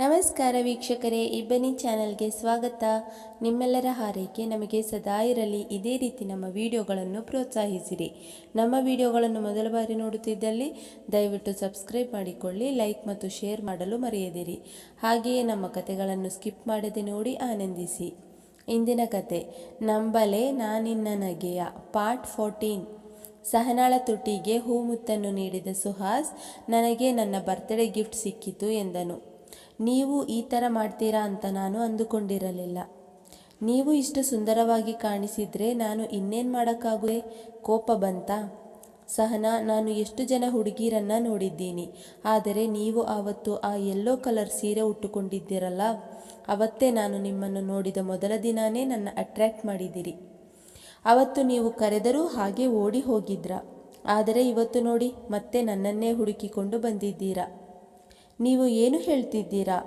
ನಮಸ್ಕಾರ ವೀಕ್ಷಕರೇ ಇಬ್ಬನಿ ಚಾನೆಲ್ಗೆ ಸ್ವಾಗತ. ನಿಮ್ಮೆಲ್ಲರ ಹಾರೈಕೆ ನಮಗೆ ಸದಾ ಇರಲಿ. ಇದೇ ರೀತಿ ನಮ್ಮ ವಿಡಿಯೋಗಳನ್ನು ಪ್ರೋತ್ಸಾಹಿಸಿರಿ. ನಮ್ಮ ವಿಡಿಯೋಗಳನ್ನು ಮೊದಲ ಬಾರಿ ನೋಡುತ್ತಿದ್ದಲ್ಲಿ ದಯವಿಟ್ಟು ಸಬ್ಸ್ಕ್ರೈಬ್ ಮಾಡಿಕೊಳ್ಳಿ, ಲೈಕ್ ಮತ್ತು ಶೇರ್ ಮಾಡಲು ಮರೆಯದಿರಿ. ಹಾಗೆಯೇ ನಮ್ಮ ಕತೆಗಳನ್ನು ಸ್ಕಿಪ್ ಮಾಡದೆ ನೋಡಿ ಆನಂದಿಸಿ. ಇಂದಿನ ಕತೆ ನಂಬಲೆ ನಾನಿನ್ನ ನಗೆಯ, ಪಾರ್ಟ್ ಫೋರ್ಟೀನ್. ಸಹನಾಳ ತುಟಿಗೆ ಹೂಮುತ್ತನ್ನು ನೀಡಿದ ಸುಹಾಸ್, ನನಗೆ ನನ್ನ ಬರ್ತ್ಡೇ ಗಿಫ್ಟ್ ಸಿಕ್ಕಿತು ಎಂದನು. ನೀವು ಈ ಥರ ಮಾಡ್ತೀರಾ ಅಂತ ನಾನು ಅಂದುಕೊಂಡಿರಲಿಲ್ಲ. ನೀವು ಇಷ್ಟು ಸುಂದರವಾಗಿ ಕಾಣಿಸಿದರೆ ನಾನು ಇನ್ನೇನು ಮಾಡೋಕ್ಕಾಗುವೆ? ಕೋಪ ಬಂತಾ? ಸಹನಾ, ನಾನು ಎಷ್ಟು ಜನ ಹುಡುಗಿರನ್ನು ನೋಡಿದ್ದೀನಿ. ಆದರೆ ನೀವು ಆವತ್ತು ಆ ಯೆಲ್ಲೋ ಕಲರ್ ಸೀರೆ ಉಟ್ಟುಕೊಂಡಿದ್ದೀರಲ್ಲ, ಅವತ್ತೇ ನಾನು ನಿಮ್ಮನ್ನು ನೋಡಿದ ಮೊದಲ ದಿನಾನೇ ನನ್ನ ಅಟ್ರ್ಯಾಕ್ಟ್ ಮಾಡಿದ್ದೀರಿ. ಅವತ್ತು ನೀವು ಕರೆದರೂ ಹಾಗೆ ಓಡಿ ಹೋಗಿದ್ರ? ಆದರೆ ಇವತ್ತು ನೋಡಿ ಮತ್ತೆ ನನ್ನನ್ನೇ ಹುಡುಕಿಕೊಂಡು ಬಂದಿದ್ದೀರಾ? ನೀವು ಏನು ಹೇಳ್ತಿದ್ದೀರಾ?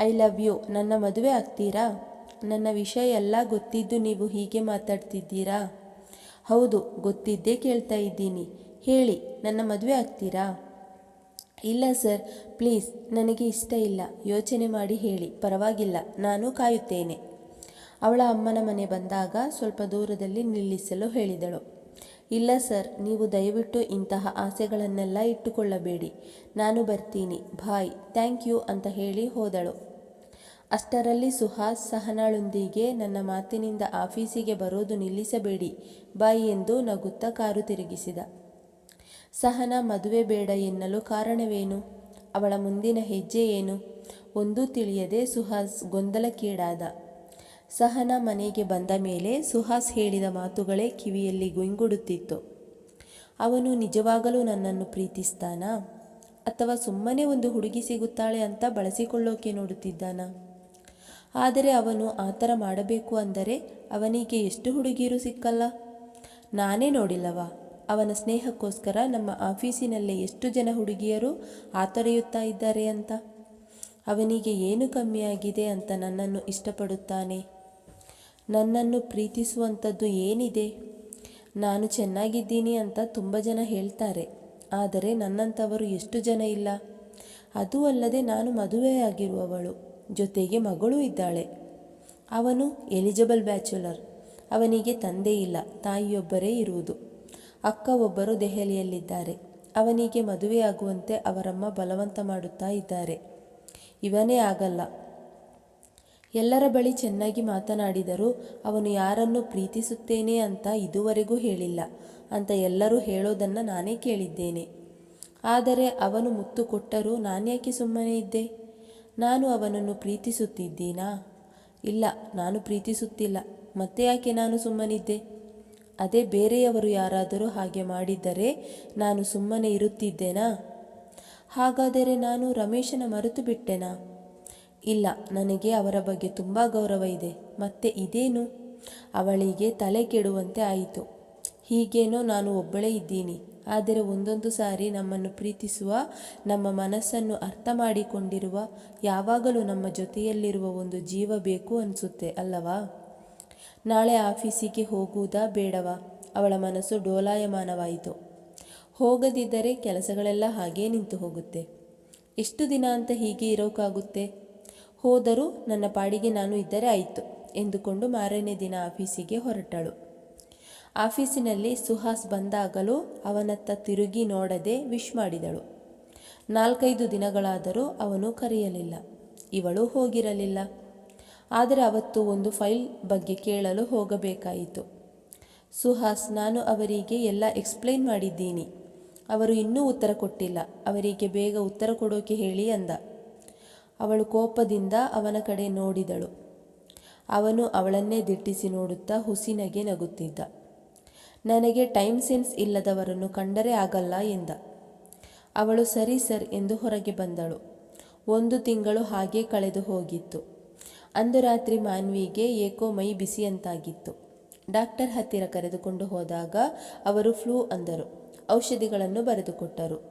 ಐ ಲವ್ ಯು ನನ್ನ ಮದುವೆ ಆಗ್ತೀರಾ? ನನ್ನ ವಿಷಯ ಎಲ್ಲ ಗೊತ್ತಿದ್ದು ನೀವು ಹೀಗೆ ಮಾತಾಡ್ತಿದ್ದೀರಾ? ಹೌದು, ಗೊತ್ತಿದ್ದೇ ಕೇಳ್ತಾ ಇದ್ದೀನಿ. ಹೇಳಿ, ನನ್ನ ಮದುವೆ ಆಗ್ತೀರಾ? ಇಲ್ಲ ಸರ್, ಪ್ಲೀಸ್, ನನಗೆ ಇಷ್ಟ ಇಲ್ಲ. ಯೋಚನೆ ಮಾಡಿ ಹೇಳಿ. ಪರವಾಗಿಲ್ಲ, ನಾನು ಕಾಯುತ್ತೇನೆ. ಅವಳ ಅಮ್ಮನ ಮನೆ ಬಂದಾಗ ಸ್ವಲ್ಪ ದೂರದಲ್ಲಿ ನಿಲ್ಲಿಸಲು ಹೇಳಿದಳು. ಇಲ್ಲ ಸರ್, ನೀವು ದಯವಿಟ್ಟು ಇಂತಹ ಆಸೆಗಳನ್ನೆಲ್ಲ ಇಟ್ಟುಕೊಳ್ಳಬೇಡಿ. ನಾನು ಬರ್ತೀನಿ. ಬಾಯ್. ಥ್ಯಾಂಕ್ ಯು ಅಂತ ಹೇಳಿ ಹೋದಳು. ಅಷ್ಟರಲ್ಲಿ ಸುಹಾಸ್ ಸಹನಾಳೊಂದಿಗೆ ನನ್ನ ಮಾತಿನಿಂದ ಆಫೀಸಿಗೆ ಬರೋದು ನಿಲ್ಲಿಸಬೇಡಿ, ಬಾಯ್ ಎಂದು ನಗುತ್ತಾ ಕಾರು ತಿರುಗಿಸಿದ. ಸಹನ ಮದುವೆ ಬೇಡ ಎನ್ನಲು ಕಾರಣವೇನು? ಅವಳ ಮುಂದಿನ ಹೆಜ್ಜೆ ಏನು? ಒಂದೂ ತಿಳಿಯದೆ ಸುಹಾಸ್ ಗೊಂದಲಕ್ಕೀಡಾದ. ಸಹನ ಮನೆಗೆ ಬಂದ ಮೇಲೆ ಸುಹಾಸ್ ಹೇಳಿದ ಮಾತುಗಳೇ ಕಿವಿಯಲ್ಲಿ ಗುಂಗುಡುತ್ತಿತ್ತು. ಅವನು ನಿಜವಾಗಲೂ ನನ್ನನ್ನು ಪ್ರೀತಿಸ್ತಾನಾ? ಅಥವಾ ಸುಮ್ಮನೆ ಒಂದು ಹುಡುಗಿ ಸಿಗುತ್ತಾಳೆ ಅಂತ ಬಳಸಿಕೊಳ್ಳೋಕೆ ನೋಡುತ್ತಿದ್ದಾನಾ? ಆದರೆ ಅವನು ಆ ಥರ ಮಾಡಬೇಕು ಅಂದರೆ ಅವನಿಗೆ ಎಷ್ಟು ಹುಡುಗಿಯರು ಸಿಕ್ಕಲ್ಲ? ನಾನೇ ನೋಡಿಲ್ಲವಾ? ಅವನ ಸ್ನೇಹಕ್ಕೋಸ್ಕರ ನಮ್ಮ ಆಫೀಸಿನಲ್ಲೇ ಎಷ್ಟು ಜನ ಹುಡುಗಿಯರು ಆತೊರೆಯುತ್ತಾ ಇದ್ದಾರೆ ಅಂತ? ಅವನಿಗೆ ಏನು ಕಮ್ಮಿಯಾಗಿದೆ ಅಂತ ನನ್ನನ್ನು ಇಷ್ಟಪಡುತ್ತಾನೆ? ನನ್ನನ್ನು ಪ್ರೀತಿಸುವಂಥದ್ದು ಏನಿದೆ? ನಾನು ಚೆನ್ನಾಗಿದ್ದೀನಿ ಅಂತ ತುಂಬ ಜನ ಹೇಳ್ತಾರೆ. ಆದರೆ ನನ್ನಂಥವರು ಎಷ್ಟು ಜನ ಇಲ್ಲ? ಅದೂ ಅಲ್ಲದೆ ನಾನು ಮದುವೆಯಾಗಿರುವವಳು ಜೊತೆಗೆ ಮಗಳೂ ಇದ್ದಾಳೆ. ಅವನು ಎಲಿಜಿಬಲ್ ಬ್ಯಾಚುಲರ್. ಅವನಿಗೆ ತಂದೆ ಇಲ್ಲ, ತಾಯಿಯೊಬ್ಬರೇ ಇರುವುದು. ಅಕ್ಕ ಒಬ್ಬರು ದೆಹಲಿಯಲ್ಲಿದ್ದಾರೆ. ಅವನಿಗೆ ಮದುವೆಯಾಗುವಂತೆ ಅವರಮ್ಮ ಬಲವಂತ ಮಾಡುತ್ತಾ ಇದ್ದಾರೆ. ಇವನೇ ಆಗಲ್ಲ. ಎಲ್ಲರ ಬಳಿ ಚೆನ್ನಾಗಿ ಮಾತನಾಡಿದರೂ ಅವನು ಯಾರನ್ನು ಪ್ರೀತಿಸುತ್ತೇನೆ ಅಂತ ಇದುವರೆಗೂ ಹೇಳಿಲ್ಲ, ಅಂತ ಎಲ್ಲರೂ ಹೇಳೋದನ್ನು ನಾನೇ ಕೇಳಿದ್ದೇನೆ. ಆದರೆ ಅವನು ಮುತ್ತು ಕೊಟ್ಟರೂ ನಾನ್ಯಾಕೆ ಸುಮ್ಮನೆ ಇದ್ದೆ? ನಾನು ಅವನನ್ನು ಪ್ರೀತಿಸುತ್ತಿದ್ದೀನಾ? ಇಲ್ಲ, ನಾನು ಪ್ರೀತಿಸುತ್ತಿಲ್ಲ, ಮತ್ತೆ ಯಾಕೆ ನಾನು ಸುಮ್ಮನಿದ್ದೆ ಅದೇ ಬೇರೆಯವರು ಯಾರಾದರೂ ಹಾಗೆ ಮಾಡಿದ್ದರೆ ನಾನು ಸುಮ್ಮನೆ ಇರುತ್ತಿದ್ದೇನಾ? ಹಾಗಾದರೆ ನಾನು ರಮೇಶನ ಮರೆತು ಬಿಟ್ಟೆನಾ ಇಲ್ಲ, ನನಗೆ ಅವರ ಬಗ್ಗೆ ತುಂಬ ಗೌರವ ಇದೆ, ಮತ್ತೆ ಇದೇನು? ಅವಳಿಗೆ ತಲೆ ಕೆಡುವಂತೆ ಆಯಿತು. ಹೀಗೇನೋ ನಾನು ಒಬ್ಬಳೇ ಇದ್ದೀನಿ, ಆದರೆ ಒಂದೊಂದು ಸಾರಿ ನಮ್ಮನ್ನು ಪ್ರೀತಿಸುವ, ನಮ್ಮ ಮನಸ್ಸನ್ನು ಅರ್ಥ ಮಾಡಿಕೊಂಡಿರುವ, ಯಾವಾಗಲೂ ನಮ್ಮ ಜೊತೆಯಲ್ಲಿರುವ ಒಂದು ಜೀವ ಬೇಕು ಅನಿಸುತ್ತೆ, ಅಲ್ಲವಾ? ನಾಳೆ ಆಫೀಸಿಗೆ ಹೋಗುವುದಾ ಬೇಡವಾ? ಅವಳ ಮನಸ್ಸು ಡೋಲಾಯಮಾನವಾಯಿತು. ಹೋಗದಿದ್ದರೆ ಕೆಲಸಗಳೆಲ್ಲ ಹಾಗೇ ನಿಂತು ಹೋಗುತ್ತೆ. ಎಷ್ಟು ದಿನ ಅಂತ ಹೀಗೆ ಇರೋಕ್ಕಾಗುತ್ತೆ ಹೋದರೂ ನನ್ನ ಪಾಡಿಗೆ ನಾನು ಇದ್ದರೆ ಆಯಿತು ಎಂದುಕೊಂಡು ಮಾರನೇ ದಿನ ಆಫೀಸಿಗೆ ಹೊರಟಳು. ಆಫೀಸಿನಲ್ಲಿ ಸುಹಾಸ್ ಬಂದಾಗಲೂ ಅವನತ್ತ ತಿರುಗಿ ನೋಡದೆ ವಿಶ್ ಮಾಡಿದಳು. ನಾಲ್ಕೈದು ದಿನಗಳಾದರೂ ಅವನು ಕರೆಯಲಿಲ್ಲ. ಇವಳು ಹೋಗಿರಲಿಲ್ಲ. ಆದರೆ ಅವತ್ತು ಒಂದು ಫೈಲ್ ಬಗ್ಗೆ ಕೇಳಲು ಹೋಗಬೇಕಾಯಿತು. ಸುಹಾಸ್, ನಾನು ಅವರಿಗೆ ಎಲ್ಲ ಎಕ್ಸ್ಪ್ಲೈನ್ ಮಾಡಿದ್ದೀನಿ. ಅವರು ಇನ್ನೂ ಉತ್ತರ ಕೊಟ್ಟಿಲ್ಲ. ಅವರಿಗೆ ಬೇಗ ಉತ್ತರ ಕೊಡೋಕೆ ಹೇಳಿ ಅಂದ. ಅವಳು ಕೋಪದಿಂದ ಅವನ ಕಡೆ ನೋಡಿದಳು. ಅವನು ಅವಳನ್ನೇ ದಿಟ್ಟಿಸಿ ನೋಡುತ್ತಾ ಹುಸಿನಗೆ ನಗುತ್ತಿದ್ದ. ನನಗೆ ಟೈಮ್ ಸೆನ್ಸ್ ಇಲ್ಲದವರನ್ನು ಕಂಡರೆ ಆಗಲ್ಲ ಎಂದ. ಅವಳು ಸರಿ ಸರ್ ಎಂದು ಹೊರಗೆ ಬಂದಳು. ಒಂದು ತಿಂಗಳು ಹಾಗೆ ಕಳೆದು ಹೋಗಿತ್ತು. ಅಂದು ರಾತ್ರಿ ಮಾನ್ವಿಗೆ ಏಕೋ ಮೈ ಬಿಸಿಯಂತಾಗಿತ್ತು. ಡಾಕ್ಟರ್ ಹತ್ತಿರ ಕರೆದುಕೊಂಡು ಹೋದಾಗ ಅವರು ಫ್ಲೂ ಅಂದರು. ಔಷಧಿಗಳನ್ನು ಬರೆದುಕೊಟ್ಟರು.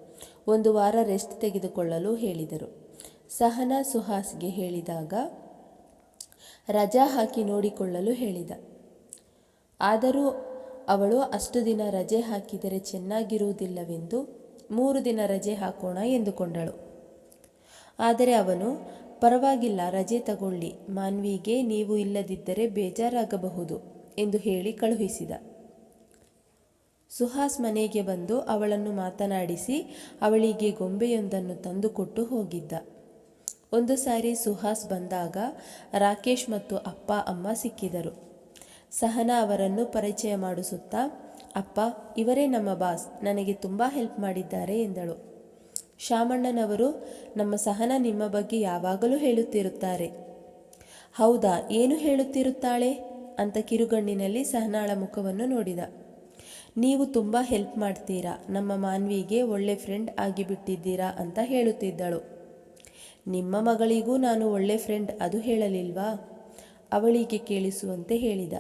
ಒಂದು ವಾರ ರೆಸ್ಟ್ ತೆಗೆದುಕೊಳ್ಳಲು ಹೇಳಿದರು. ಸಹನಾ ಸುಹಾಸ್ಗೆ ಹೇಳಿದಾಗ, ರಜಾ ಹಾಕಿ ನೋಡಿಕೊಳ್ಳಲು ಹೇಳಿದ. ಆದರೂ ಅವಳು ಅಷ್ಟು ದಿನ ರಜೆ ಹಾಕಿದರೆ ಚೆನ್ನಾಗಿರುವುದಿಲ್ಲವೆಂದು ಮೂರು ದಿನ ರಜೆ ಹಾಕೋಣ ಎಂದುಕೊಂಡಳು. ಆದರೆ ಅವನು, ಪರವಾಗಿಲ್ಲ, ರಜೆ ತಗೊಳ್ಳಿ, ಮಾನ್ವಿಗೆ ನೀವು ಇಲ್ಲದಿದ್ದರೆ ಬೇಜಾರಾಗಬಹುದು ಎಂದು ಹೇಳಿ ಕಳುಹಿಸಿದ. ಸುಹಾಸ್ ಮನೆಗೆ ಬಂದು ಅವಳನ್ನು ಮಾತನಾಡಿಸಿ ಅವಳಿಗೆ ಗೊಂಬೆಯೊಂದನ್ನು ತಂದುಕೊಟ್ಟು ಹೋಗಿದ್ದ. ಒಂದು ಸಾರಿ ಸುಹಾಸ್ ಬಂದಾಗ ರಾಕೇಶ್ ಮತ್ತು ಅಪ್ಪ, ಅಮ್ಮ ಸಿಕ್ಕಿದರು. ಸಹನಾ ಅವರನ್ನು ಪರಿಚಯ ಮಾಡಿಸುತ್ತಾ, ಅಪ್ಪ, ಇವರೇ ನಮ್ಮ ಬಾಸ್, ನನಗೆ ತುಂಬ ಹೆಲ್ಪ್ ಮಾಡಿದ್ದಾರೆ ಎಂದಳು. ಶಾಮಣ್ಣನವರು, ನಮ್ಮ ಸಹನ ನಿಮ್ಮ ಬಗ್ಗೆ ಯಾವಾಗಲೂ ಹೇಳುತ್ತಿರುತ್ತಾರೆ. ಹೌದಾ, ಏನು ಹೇಳುತ್ತಿರುತ್ತಾಳೆ? ಅಂತ ಕಿರುಗಣ್ಣಿನಲ್ಲಿ ಸಹನಾಳ ಮುಖವನ್ನು ನೋಡಿದ. ನೀವು ತುಂಬ ಹೆಲ್ಪ್ ಮಾಡ್ತೀರಾ, ನಮ್ಮ ಮಾನ್ವಿಗೆ ಒಳ್ಳೆ ಫ್ರೆಂಡ್ ಆಗಿಬಿಟ್ಟಿದ್ದೀರಾ ಅಂತ ಹೇಳುತ್ತಿದ್ದಳು. ನಿಮ್ಮ ಮಗಳಿಗೂ ನಾನು ಒಳ್ಳೆ ಫ್ರೆಂಡ್ ಅದು ಹೇಳಲಿಲ್ವಾ? ಅವಳಿಗೆ ಕೇಳಿಸುವಂತೆ ಹೇಳಿದ.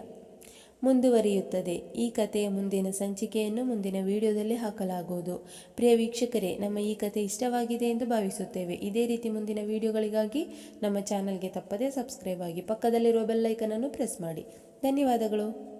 ಮುಂದುವರಿಯುತ್ತದೆ. ಈ ಕಥೆಯ ಮುಂದಿನ ಸಂಚಿಕೆಯನ್ನು ಮುಂದಿನ ವಿಡಿಯೋದಲ್ಲಿ ಹಾಕಲಾಗುವುದು. ಪ್ರಿಯ ವೀಕ್ಷಕರೇ, ನಮ್ಮ ಈ ಕಥೆ ಇಷ್ಟವಾಗಿದೆ ಎಂದು ಭಾವಿಸುತ್ತೇವೆ. ಇದೇ ರೀತಿ ಮುಂದಿನ ವಿಡಿಯೋಗಳಿಗಾಗಿ ನಮ್ಮ ಚಾನಲ್ಗೆ ತಪ್ಪದೇ ಸಬ್ಸ್ಕ್ರೈಬ್ ಆಗಿ ಪಕ್ಕದಲ್ಲಿರುವ ಬೆಲ್ಲೈಕನನ್ನು ಪ್ರೆಸ್ ಮಾಡಿ. ಧನ್ಯವಾದಗಳು.